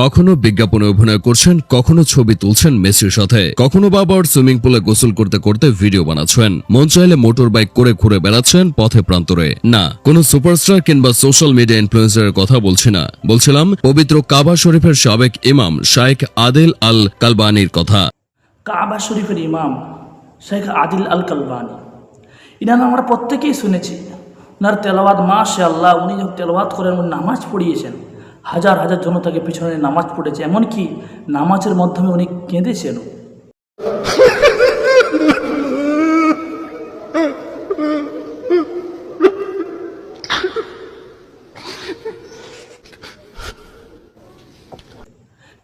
কখনো বিজ্ঞাপনে অভিনয় করছেন, কখনো ছবি তুলছেন মেসির সাথে। কখনো বা আবার সুইমিং পুলে গোসল করতে করতে ভিডিও বানাচ্ছেন। মন চাইলে মোটর বাইক করে ঘুরে বেড়াচ্ছেন পথে প্রান্তরে। না, কোনো সুপারস্টার কিংবা সোশ্যাল মিডিয়া ইনফ্লুয়েন্সারের কথা বলছি না। বলছিলাম, পবিত্র কাবা শরীফের সাবেক ইমাম শাইখ আদেল আল কালবানির কথা। কাবা শরীফের ইমাম শেখ আদিল আল কালবানি। ইনার আমরা প্রত্যেকেই শুনেছি। ওনার তেলাওয়াত মাসে আল্লাহ উনি যখন তেলাওয়াত করেন নামাজ পড়িয়েছেন। হাজার হাজার জনতাকে পিছনে নামাজ পড়েছে, এমনকি নামাজের মাধ্যমে উনি কেঁদেছেন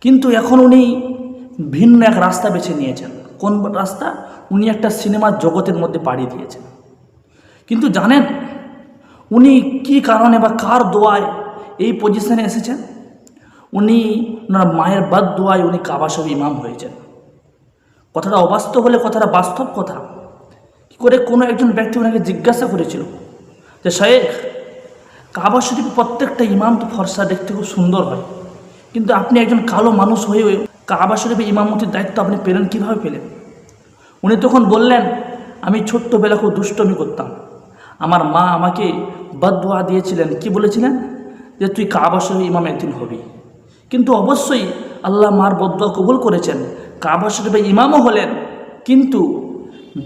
কিন্তু এখন উনি ভিন্ন এক রাস্তা বেছে নিয়েছেন। কোন রাস্তা? উনি একটা সিনেমার জগতের মধ্যে পাড়ি দিয়েছেন। কিন্তু জানেন, উনি কি কারণে বা কার দোয়ায় এই পজিশনে এসেছেন। উনি ওনার মায়ের বাদ দোয়ায় উনি কাবাসব ইমাম হয়েছেন। কথাটা অবাস্তব হলে কথাটা বাস্তব কথা। কি করে কোনো একজন ব্যক্তি ওনাকে জিজ্ঞাসা করেছিল যে শেখ কাবা শরীফ প্রত্যেকটা ইমাম তো ফর্সা, দেখতে খুব সুন্দর হয়। কিন্তু আপনি একজন কালো মানুষ হয়ে কাবা শরীফে ইমামতির দায়িত্ব আপনি পেলেন, কীভাবে পেলেন? উনি তখন বললেন, আমি ছোট্টবেলা খুব দুষ্টমি করতাম। আমার মা আমাকে বদোয়া দিয়েছিলেন। কি বলেছিলেন? যে তুই কাবা শরীফ ইমাম একদিন হবি। কিন্তু অবশ্যই আল্লাহ মার বদোয়া কবুল করেছেন কাবা শরীফে ইমামও হলেন কিন্তু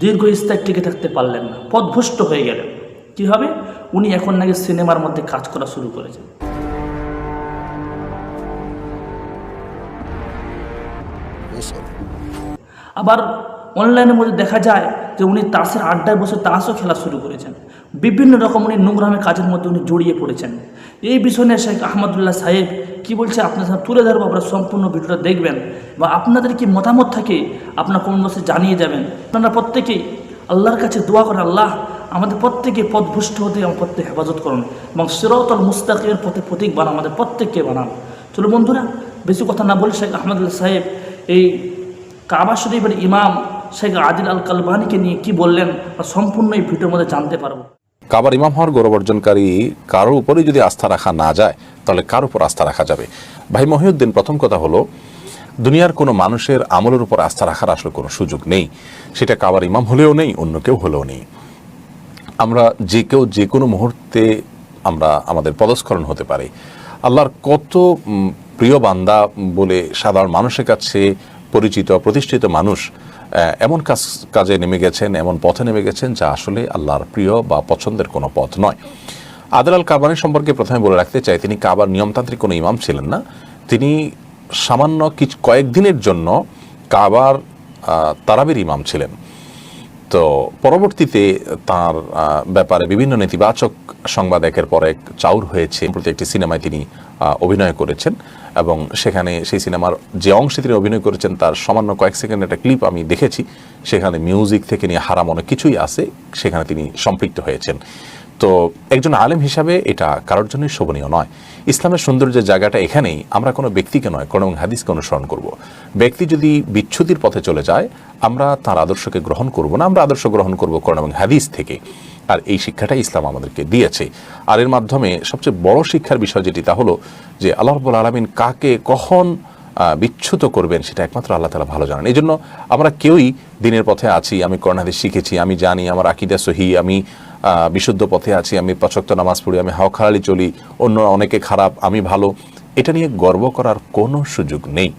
দীর্ঘ স্থায়ী টিকে থাকতে পারলেন না পথভ্রষ্ট হয়ে গেলেন। কী হবে? উনি এখন নাকি সিনেমার মধ্যে কাজ করা শুরু করেছেন। আবার অনলাইনের মধ্যে দেখা যায় যে উনি তাসের আড্ডায় বসে তাসও খেলা শুরু করেছেন। বিভিন্ন রকম উনি নোংরামে কাজের মধ্যে উনি জড়িয়ে পড়েছেন। এই বিষয় নিয়ে শেখ আহমদুল্লাহ সাহেব কি বলছে আপনার সাথে তুলে ধরবো, আপনারা সম্পূর্ণ ভিডিওটা দেখবেন বা আপনাদের কি মতামত থাকে আপনার কোন বসে জানিয়ে যাবেন। আপনারা প্রত্যেকেই আল্লাহর কাছে দোয়া করেন, আল্লাহ আমাদের প্রত্যেকে পথভুষ্ট হতে আমার প্রত্যেক হেফাজত করুন এবং সিরতল মুস্তাকের পথে প্রতীক বানান, আমাদের প্রত্যেককে বানান। চলো বন্ধুরা, বেশি কথা না বলে শেখ আহমদুল্লাহ সাহেব এই কাবা শরীফের ইমাম শেখ আদিল আল কালবানিকে নিয়ে কি বললেন সম্পূর্ণ এই ভিডিওর মধ্যে জানতে পারব। কাবার ইমাম হওয়ার গৌরব অর্জনকারী কারোর উপরেই যদি আস্থা রাখা না যায়, তাহলে কার উপর আস্থা রাখা যাবে? ভাই মহিউদ্দিন, প্রথম কথা হলো, দুনিয়ার কোনো মানুষের আমলের উপর আস্থা রাখার আসলে কোনো সুযোগ নেই। সেটা কাবার ইমাম হলেও নেই, অন্য কেউ হলেও নেই। আমরা যে কেউ যে কোনো মুহূর্তে আমরা আমাদের পদস্খলন হতে পারি। আল্লাহর কত প্রিয় বান্দা বলে সাধারণ মানুষের কাছে পরিচিত, প্রতিষ্ঠিত মানুষ এমন কাজ, কাজে নেমে গেছেন, এমন পথে নেমে গেছেন যা আসলে আল্লাহর প্রিয় বা পছন্দের কোনো পথ নয়। আদাল আল কাবানি সম্পর্কে প্রথমে বলে রাখতে চাই, তিনি কাবার নিয়মতান্ত্রিক কোনো ইমাম ছিলেন না। তিনি সামান্য কিছু কয়েকদিনের জন্য কাবার তারাবির ইমাম ছিলেন। তো পরবর্তীতে তার ব্যাপারে বিভিন্ন নেতিবাচক সংবাদ একের পর এক চাউর হয়েছে। প্রতি একটি সিনেমায় তিনি অভিনয় করেছেন এবং সেখানে সেই সিনেমার যে অংশে তিনি অভিনয় করেছেন তার সামান্য কয়েক সেকেন্ড একটা ক্লিপ আমি দেখেছি। সেখানে মিউজিক থেকে নিয়ে হারাম অনেক কিছুই আছে। সেখানে তিনি সম্পৃক্ত হয়েছেন। তো একজন আলেম হিসাবে এটা কারোর জন্যই শোভনীয় নয়। ইসলামের সৌন্দর্যের জায়গাটা এখানেই আমরা কোনো ব্যক্তিকে নয় কোনো হাদিসকে অনুসরণ করব। ব্যক্তি যদি বিচ্ছুতির পথে চলে যায় আমরা তার আদর্শকে গ্রহণ করব না আমরা আদর্শ গ্রহণ করব কোরআন এবং হাদিস থেকে। আর এই শিক্ষাটা ইসলাম আমাদেরকে দিয়েছে। আর এর মাধ্যমে সবচেয়ে বড় শিক্ষার বিষয় যেটি তা হলো যে আল্লাহ রব্বুল আলমিন কাকে কখন আহ, বিচ্যুত করবেন সেটা একমাত্র আল্লাহ তালা ভালো জানেন। এই জন্য আমরা কেউই দিনের পথে আছি আমি করোনাদের শিখেছি আমি জানি আমার আকিদা সহি আমি বিশুদ্ধ পথে আছি, আমি পাচক্ত নামাজ পড়ি, আমি হাওখালি চলি, অন্য অনেকে খারাপ, আমি ভালো। এটা নিয়ে গর্ব করার কোনো সুযোগ নেই।